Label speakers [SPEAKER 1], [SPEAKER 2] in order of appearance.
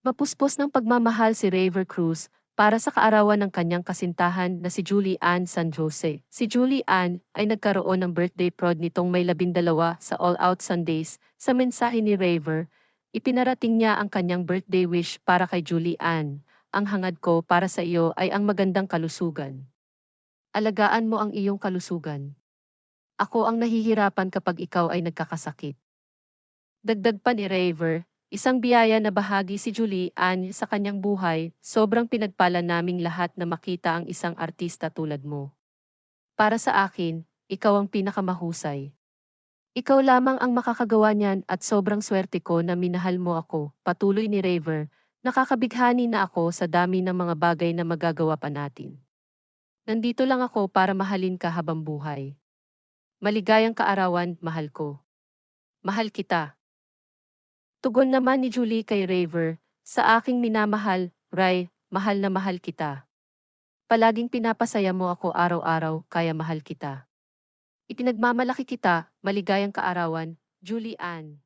[SPEAKER 1] Mapuspos ng pagmamahal si Raver Cruz para sa kaarawan ng kanyang kasintahan na si Julie Ann San Jose. Si Julie Ann ay nagkaroon ng birthday prod nitong may labindalawa sa All Out Sundays. Sa mensahe ni Raver, ipinarating niya ang kanyang birthday wish para kay Julie Ann. Ang hangad ko para sa iyo ay ang magandang kalusugan. Alagaan mo ang iyong kalusugan. Ako ang nahihirapan kapag ikaw ay nagkakasakit. Dagdag pa ni Raver, Isang biyaya na bahagi si Julie Ann sa kanyang buhay, sobrang pinagpala naming lahat na makita ang isang artista tulad mo. Para sa akin, ikaw ang pinakamahusay. Ikaw lamang ang makakagawa niyan at sobrang swerte ko na minahal mo ako, patuloy ni Raver, nakakabighani na ako sa dami ng mga bagay na magagawa pa natin. Nandito lang ako para mahalin ka habang buhay. Maligayang kaarawan, mahal ko. Mahal kita. Tugon naman ni Julie kay Raver, sa aking minamahal, Ray, mahal na mahal kita. Palaging pinapasaya mo ako araw-araw, kaya mahal kita. Itinagmamalaki kita, maligayang kaarawan, Julie Ann.